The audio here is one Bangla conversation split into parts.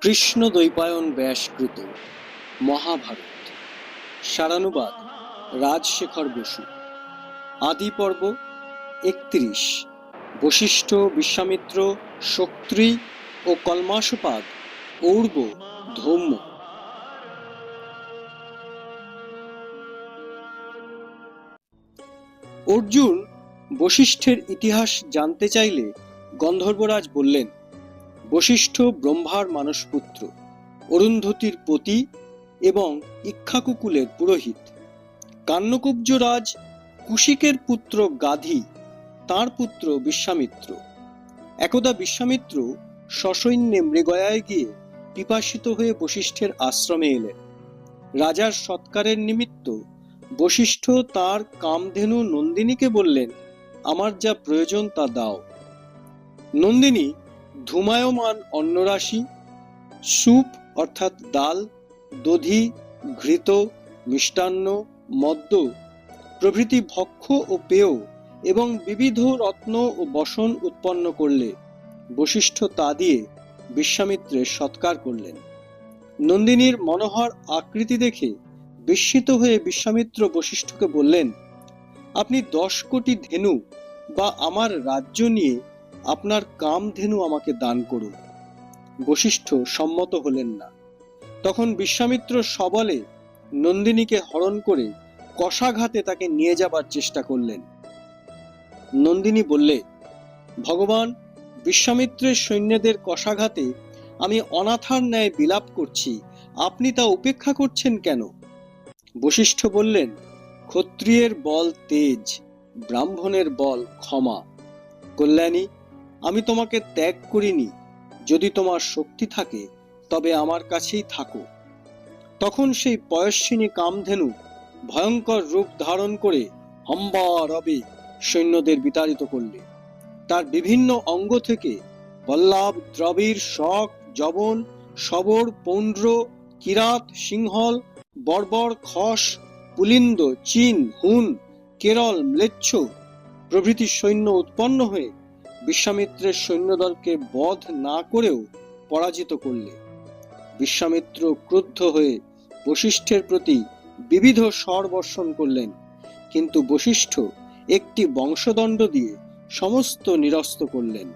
কৃষ্ণ দ্বৈপায়ন ব্যাসকৃত, মহাভারত। সারানুবাদ, রাজশেখর বসু। আদি পর্ব একত্রিশ। বশিষ্ঠ বিশ্বামিত্র শক্ত্রী ও কলমাসপাদ, ঔর্ব, ধৌম্য। অর্জুন বশিষ্ঠের ইতিহাস জানতে চাইলে গন্ধর্বরাজ বললেন, বশিষ্ঠ ব্রহ্মার মানসপুত্র, অরুন্ধতির পতি এবং ইক্ষাকুকুলের পুরোহিত। কান্নকুব্জরাজ কুশিকের পুত্র গাধী, তার পুত্র বিশ্বামিত্র। একদা বিশ্বামিত্র সসৈন্যে মৃগয়ায় গিয়ে পিপাসিত হয়ে বশিষ্ঠের আশ্রমে এলেন। রাজার সৎকারের নিমিত্ত বশিষ্ঠ তার কামধেনু নন্দিনীকে বললেন আমার যা প্রয়োজন তা দাও। নন্দিনী ধূমায়মান অন্নরাশি স্যুপ অর্থাৎ ডাল, দধি, ঘৃত, মিষ্টান্ন, মদ্য, প্রভৃতি ভক্ষ ও পেয় এবং বিবিধ রত্ন ও বসন উৎপন্ন করলে, বশিষ্ঠ তা দিয়ে বিশ্বামিত্রের সৎকার করলেন। নন্দিনীর মনোহর আকৃতি দেখে বিস্মিত হয়ে বিশ্বামিত্র বশিষ্ঠকে বললেন আপনি দশ কোটি ধেনু বা আমার রাজ্য নিয়ে আপনার কামধেনু আমাকে দান করুন। বশিষ্ঠ সম্মত হলেন না। তখন বিশ্বামিত্র সবলে নন্দিনীকে হরণ করে কষাঘাতে তাকে নিয়ে যাবার চেষ্টা করলেন। নন্দিনী বললে, ভগবান, বিশ্বামিত্রের সৈন্যদের কষাঘাতে আমি অনাথার ন্যায় বিলাপ করছি। আপনি তা উপেক্ষা করছেন কেন? বশিষ্ঠ বললেন ক্ষত্রিয়ের বল তেজ, ব্রাহ্মণের বল ক্ষমা। কল্যাণী, আমি তোমাকে ত্যাগ করিনি। যদি তোমার শক্তি থাকে, তবে আমার কাছেই থাকো। তখন সেই পয়স্বিনী কামধেনু ভয়ঙ্কর রূপ ধারণ করে হম্বা রবে সৈন্যদের বিতাড়িত করলে। তার বিভিন্ন অঙ্গ থেকে পল্লাব দ্রবীর শক জবন সবর পৌন্ড্র, কিরাত, সিংহল, বর্বর খস পুলিন্দ, চীন, হুন, কেরল, ম্লেচ্ছ প্রভৃতি সৈন্য উৎপন্ন হয়ে বিশ্বামিত্রের সৈন্যদলকে বধ না করেও পরাজিত করলে। বিশ্বামিত্র ক্রুদ্ধ হয়ে বশিষ্ঠের প্রতি বিবিধ স্বর বর্ষণ করলেন, কিন্তু বশিষ্ঠ একটি বংশদণ্ড দিয়ে সমস্ত নিরস্ত করলেন।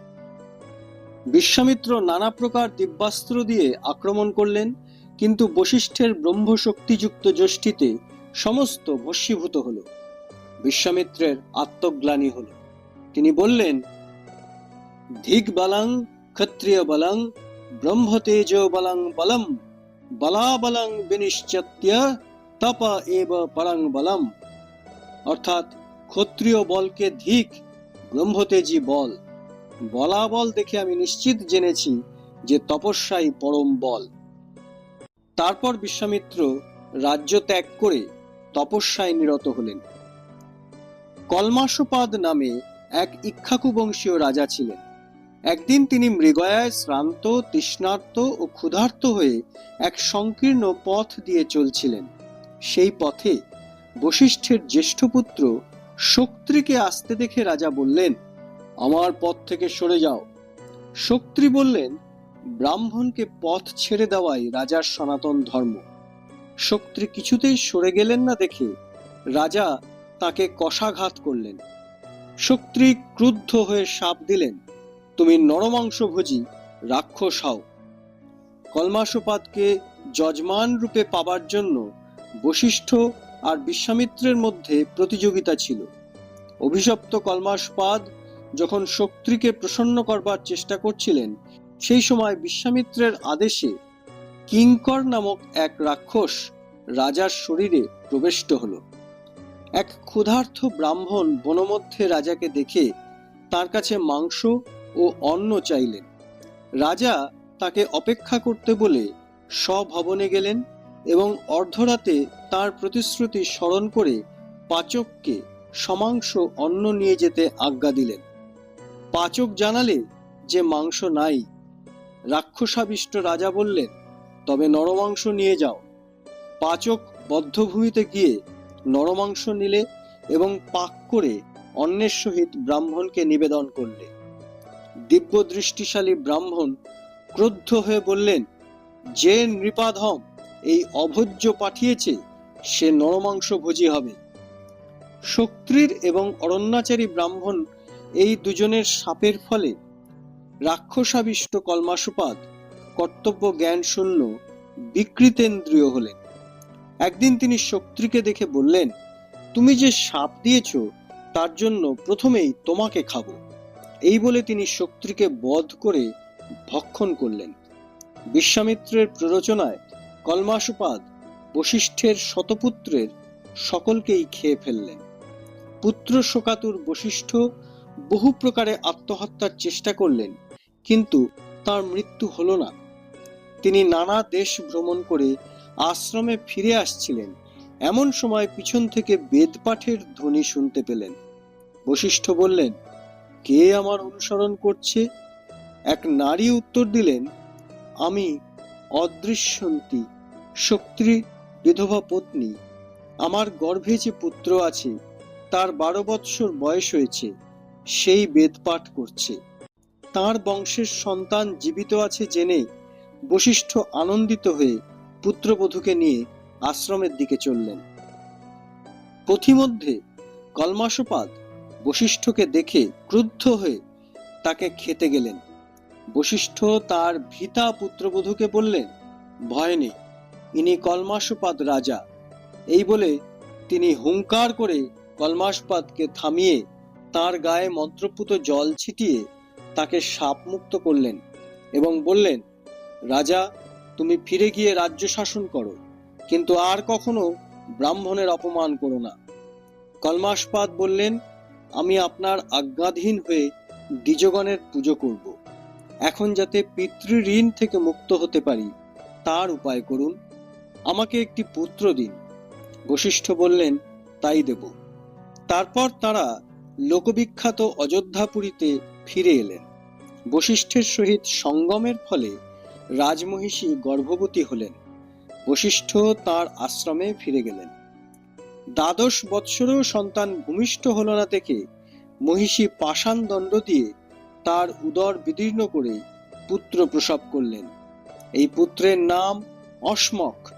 বিশ্বামিত্র নানা প্রকার দিব্যাস্ত্র দিয়ে আক্রমণ করলেন, কিন্তু বশিষ্ঠের ব্রহ্মশক্তিযুক্ত যষ্টিতে সমস্ত ভস্মীভূত হল। বিশ্বামিত্রের আত্মগ্লানি হল। তিনি বললেন ধিক বালাং ক্ষত্রিয় বলং ব্রহ্মতেজ বলং বলম, বলাবলং বিনিশ্চত্য তপ এব পরং বলম। অর্থাৎ ক্ষত্রিয় বলকে ধিক, ব্রহ্মতেজি বল। বলাবল দেখে আমি নিশ্চিত জেনেছি যে তপস্যাই পরম বল। তারপর বিশ্বামিত্র রাজ্য ত্যাগ করে তপস্যায় নিরত হলেন। কলমাসপাদ নামে এক ইক্ষাকু বংশীয় রাজা ছিলেন। একদিন তিনি মৃগয়ায় শ্রান্ত, তৃষ্ণার্ত ও ক্ষুধার্ত হয়ে এক সংকীর্ণ পথ দিয়ে চলছিলেন। সেই পথে বশিষ্ঠের জ্যেষ্ঠ পুত্র শক্তিকে আসতে দেখে রাজা বললেন, আমার পথ থেকে সরে যাও। শক্তি বললেন, ব্রাহ্মণকে পথ ছেড়ে দেওয়াই রাজার সনাতন ধর্ম। শক্তি কিছুতেই সরে গেলেন না দেখে রাজা তাকে কষাঘাত করলেন। শক্তি ক্রুদ্ধ হয়ে সাপ দিলেন, তুমি নরমাংসভোজী, রাক্ষস হও। কলমাসপাদকে যজমান রূপে পাবার জন্য বশিষ্ঠ আর বিশ্বামিত্রের মধ্যে প্রতিযোগিতা ছিল। অভিশপ্ত কলমাসপাদ যখন শক্তিকে প্রসন্ন করবার চেষ্টা করছিলেন, সেই সময় বিশ্বামিত্রের আদেশে কিঙ্কর নামক এক রাক্ষস রাজার শরীরে প্রবিষ্ট হল। এক ক্ষুধার্থ ব্রাহ্মণ বনমধ্যে রাজাকে দেখে তার কাছে মাংস ও অন্ন চাইলেন। রাজা তাকে অপেক্ষা করতে বলে স্বভবনে গেলেন এবং অর্ধরাতে তার প্রতিশ্রুতি স্মরণ করে পাচককে সমাংস অন্ন নিয়ে যেতে আজ্ঞা দিলেন। পাচক জানালে যে মাংস নাই, রাক্ষসাবিষ্ট রাজা বললেন, তবে নরমাংস নিয়ে যাও। পাচক বদ্ধভূমিতে গিয়ে নরমাংস নিলে এবং পাক করে অন্যের সহিত ব্রাহ্মণকে নিবেদন করলে। দিব্য দৃষ্টিশালী ব্রাহ্মণ ক্রুদ্ধ হয়ে বললেন, যে নৃপাধম এই অভোজ্য পাঠিয়েছে, সে নরমাংস ভোজি হবে। শক্তির এবং অরণ্যাচারী ব্রাহ্মণ এই দুজনের সাপের ফলে রাক্ষসাবিষ্ট কলমাসুপাত কর্তব্য জ্ঞান শূন্য বিকৃতেন্দ্রিয় হলেন। একদিন তিনি শক্তিকে দেখে বললেন, তুমি যে সাপ দিয়েছ, তার জন্য প্রথমেই তোমাকে খাব। এই বলে তিনি শক্তিকে বধ করে ভক্ষণ করলেন। বিশ্বামিত্রের প্ররোচনায় কলমাসুপাদ বশিষ্ঠের শতপুত্রের সকলকেই খেয়ে ফেললেন। পুত্র শোকাতুর বশিষ্ঠ বহু প্রকারে আত্মহত্যার চেষ্টা করলেন, কিন্তু তার মৃত্যু হল না। তিনি নানা দেশ ভ্রমণ করে আশ্রমে ফিরে আসছিলেন। এমন সময় পিছন থেকে বেদপাঠের ধ্বনি শুনতে পেলেন। বশিষ্ঠ বললেন, কে আমার অনুসরণ করছে? এক নারী উত্তর দিলেন, আমি অদৃশ্যন্তী, শক্তি, বিধবা পত্নী। আমার গর্ভে যে পুত্র আছে, তার বারো বৎসর বয়স হয়েছে, সেই বেদপাঠ করছে। তার বংশের সন্তান জীবিত আছে জেনে বশিষ্ঠ আনন্দিত হয়ে পুত্রবধূকে নিয়ে আশ্রমের দিকে চললেন। পথিমধ্যে কলমাসপাদ বশিষ্ঠকে দেখে ক্রুদ্ধ হয়ে তাকে খেতে গেলেন। বশিষ্ঠ তার ভীতা পুত্রবধূকে বললেন, ভয় নেই, ইনি কলমাসপাদ রাজা। এই বলে তিনি হুঙ্কার করে কলমাসপাদকে থামিয়ে তার গায়ে মন্ত্রপুত জল ছিটিয়ে তাকে সাপমুক্ত করলেন এবং বললেন, রাজা তুমি ফিরে গিয়ে রাজ্য শাসন করো, কিন্তু আর কখনো ব্রাহ্মণের অপমান করো না। কলমাসপাদ বললেন, আমি আপনার আজ্ঞাধীন হয়ে দ্বিজগণের পুজো করব। এখন যাতে পিতৃ ঋণ থেকে মুক্ত হতে পারি, তার উপায় করুন। আমাকে একটি পুত্র দিন। বশিষ্ঠ বললেন, তাই দেব। তারপর তারা লোকবিখ্যাত অযোধ্যাপুরীতে ফিরে এলেন। বশিষ্ঠের সহিত সঙ্গমের ফলে রাজমহিষী গর্ভবতী হলেন। বশিষ্ঠ তার আশ্রমে ফিরে গেলেন। দ্বাদশ বৎসরেও সন্তান ভূমিষ্ঠ হল না দেখে মহিষী পাষাণ দণ্ড দিয়ে তার উদর বিদীর্ণ করে পুত্র প্রসব করলেন। এই পুত্রের নাম অসমক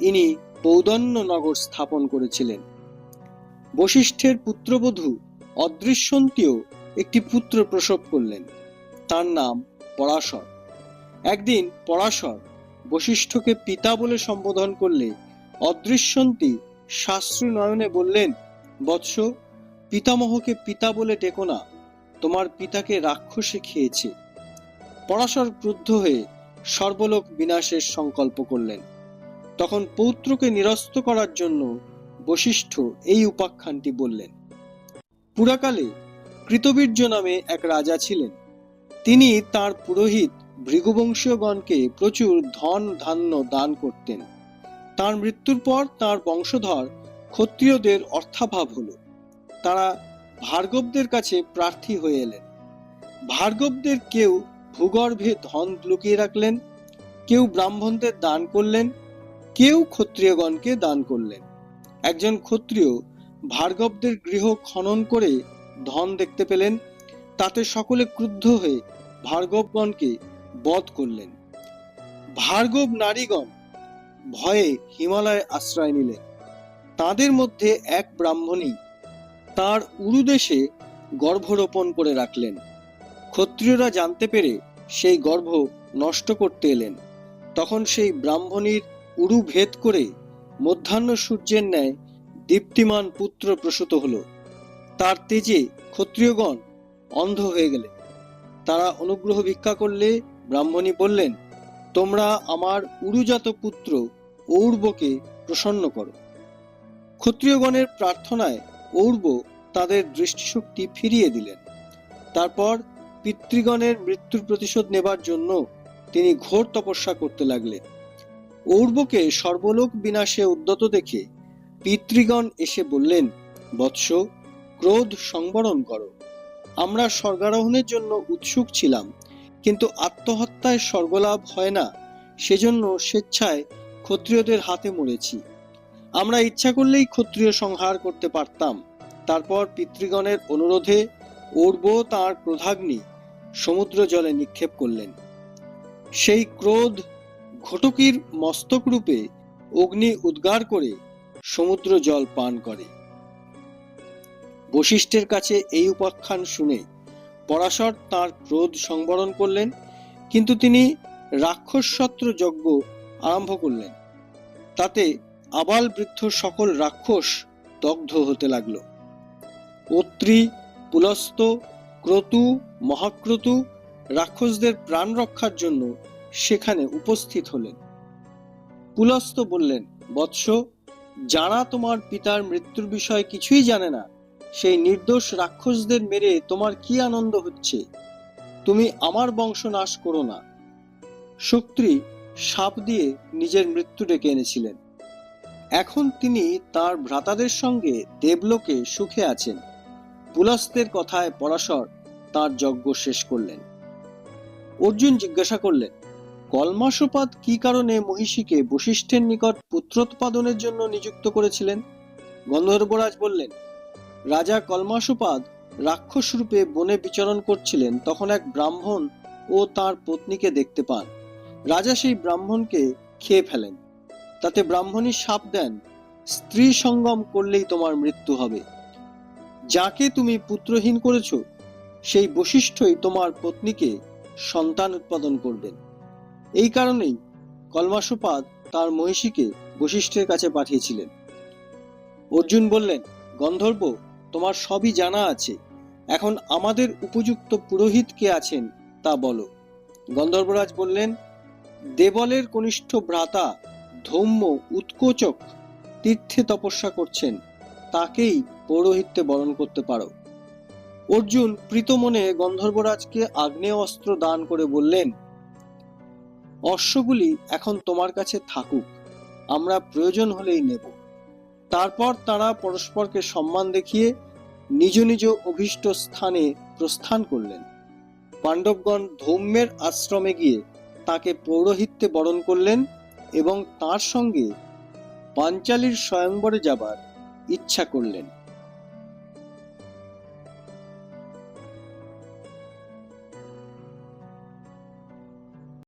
ইনি পৌদন্য নগর স্থাপন করেছিলেন। বশিষ্ঠের পুত্রবধূ অদৃশ্যন্তীও একটি পুত্র প্রসব করলেন। তার নাম পরাশর। একদিন পরাশর বশিষ্ঠকে পিতা বলে সম্বোধন করলে অদৃশ্যন্তী শাস্ত্রী নয়নে বললেন, বৎস, পিতামহকে পিতা বলে ডেকো না, তোমার পিতাকে রাক্ষসে খেয়েছে। পরাশর ক্রুদ্ধ হয়ে সর্বলোক বিনাশের সংকল্প করলেন। তখন পৌত্রকে নিরস্ত করার জন্য বশিষ্ঠ এই উপাখ্যানটি বললেন। পুরাকালে কৃতবীর্য নামে এক রাজা ছিলেন। তিনি তার পুরোহিত ভৃগুবংশীয়গণকে প্রচুর ধন ধান্য দান করতেন। তার মৃত্যুর পর তার বংশধর ক্ষত্রিয়দের অর্থাভাব হলো। তারা ভার্গবদের কাছে প্রার্থী হয়ে এলেন। ভার্গবদের কেউ ভূগর্ভে ধন লুকিয়ে রাখলেন, কেউ ব্রাহ্মণদের দান করলেন, কেউ ক্ষত্রিয়গণকে দান করলেন। একজন ক্ষত্রিয় ভার্গবদের গৃহ খনন করে ধন দেখতে পেলেন, তাতে সকলে ক্রুদ্ধ হয়ে ভার্গবগণকে বধ করলেন। ভার্গব নারীগণ ভয়ে হিমালয়ে আশ্রয় নিলেন। তাদের মধ্যে এক ব্রাহ্মণী তার উরুদেশে গর্ভরোপণ করে রাখলেন। ক্ষত্রিয়রা জানতে পেরে সেই গর্ভ নষ্ট করতে এলেন। তখন সেই ব্রাহ্মণীর উরু ভেদ করে মধ্যাহ্ন সূর্যের ন্যায় দীপ্তিমান পুত্র প্রসূত হল। তার তেজে ক্ষত্রিয়গণ অন্ধ হয়ে গেলেন। তারা অনুগ্রহ ভিক্ষা করলে ব্রাহ্মণী বললেন, তোমরা আমার উরুজাত পুত্র ঔর্বকে প্রসন্ন করো। ক্ষত্রিয়গণের প্রার্থনায় ঔর্ব তাদের দৃষ্টিশক্তি ফিরিয়ে দিলেন। তারপর পিতৃগণের মৃত্যুর প্রতিশোধ নেবার জন্য তিনি ঘোর তপস্যা করতে লাগলেন। ঔর্বকে সর্বলোক বিনাশে উদ্যত দেখে পিতৃগণ এসে বললেন, বৎস, ক্রোধ সংবরণ করো। আমরা স্বর্গারোহণের জন্য উৎসুক ছিলাম কিন্তু আত্মহত্যায় স্বর্গলাভ হয় না, সেজন্য স্বেচ্ছায় ক্ষত্রিয়দের হাতে মরেছি। আমরা ইচ্ছা করলেই ক্ষত্রিয় সংহার করতে পারতাম। তারপর পিতৃগণের অনুরোধে অর্ব তাঁর ক্রোধাগ্নি সমুদ্র জলে নিক্ষেপ করলেন। সেই ক্রোধ ঘটকির মস্তক রূপে অগ্নি উদ্গার করে সমুদ্র জল পান করে। বশিষ্ঠের কাছে এই উপাখ্যান শুনে পরাশর তার ক্রোধ সংবরণ করলেন, কিন্তু তিনি রাক্ষসত্র যজ্ঞ আরম্ভ করলেন। তাতে আবাল বৃদ্ধ সকল রাক্ষস দগ্ধ হতে লাগল। অত্রি, পুলস্ত, ক্রতু, মহাক্রতু রাক্ষসদের প্রাণ রক্ষার জন্য সেখানে উপস্থিত হলেন। পুলস্ত বললেন, বৎস যারা তোমার পিতার মৃত্যুর বিষয়ে কিছুই জানে না। সেই নির্দোষ রাক্ষসদের মেরে তোমার কি আনন্দ হচ্ছে? তুমি আমার বংশ নাশ করো না। শক্তি সাপ দিয়ে নিজের মৃত্যু ডেকে এনেছিলেন। এখন তিনি তার ভ্রাতাদের সঙ্গে দেবলোকে সুখে আছেন। পুলস্তের কথায় পরাশর তার যজ্ঞ শেষ করলেন। অর্জুন জিজ্ঞাসা করলেন কলমাসপাদ কি কারণে মহিষীকে বশিষ্ঠের নিকট পুত্রোৎপাদনের জন্য নিযুক্ত করেছিলেন? গন্ধর্বরাজ বললেন রাজা কলমাসপাদ রাক্ষস রূপে বনে বিচরণ করছিলেন, তখন এক ব্রাহ্মণ ও তার পত্নীকে দেখতে পান। রাজা সেই ব্রাহ্মণকে খেয়ে ফেলেন। তাতে ব্রাহ্মণী সাপ দেন, স্ত্রী সঙ্গম করলেই তোমার মৃত্যু হবে। যাকে তুমি পুত্রহীন করেছ, সেই বশিষ্ঠই তোমার পত্নীকে সন্তান উৎপাদন করবেন। এই কারণেই কলমাসপাদ তার মহিষীকে বশিষ্ঠের কাছে পাঠিয়েছিলেন। অর্জুন বললেন, গন্ধর্ব তোমার সবই জানা আছে। এখন আমাদের উপযুক্ত পুরোহিত কে আছেন তা বলো। গন্ধর্বরাজ বললেন, দেবলের কনিষ্ঠ ভ্রাতা ধৌম্য উৎকোচক তীর্থে তপস্যা করছেন, তাকেই পৌরোহিত্যে বরণ করতে পারো। অর্জুন প্রীতমনে গন্ধর্বরাজকে আগ্নেয় অস্ত্র দান করে বললেন, অশ্বগুলি এখন তোমার কাছে থাকুক, আমরা প্রয়োজন হলেই নেব। তারপর তারা পরস্পরকে সম্মান দেখিয়ে নিজ নিজ অভীষ্ট স্থানে প্রস্থান করলেন। পাণ্ডবগণ ধৌম্যের আশ্রমে গিয়ে তাকে পৌরোহিত্যে বরণ করলেন এবং তার সঙ্গে পাঞ্চালীর স্বয়ংবরে যাবার ইচ্ছা করলেন।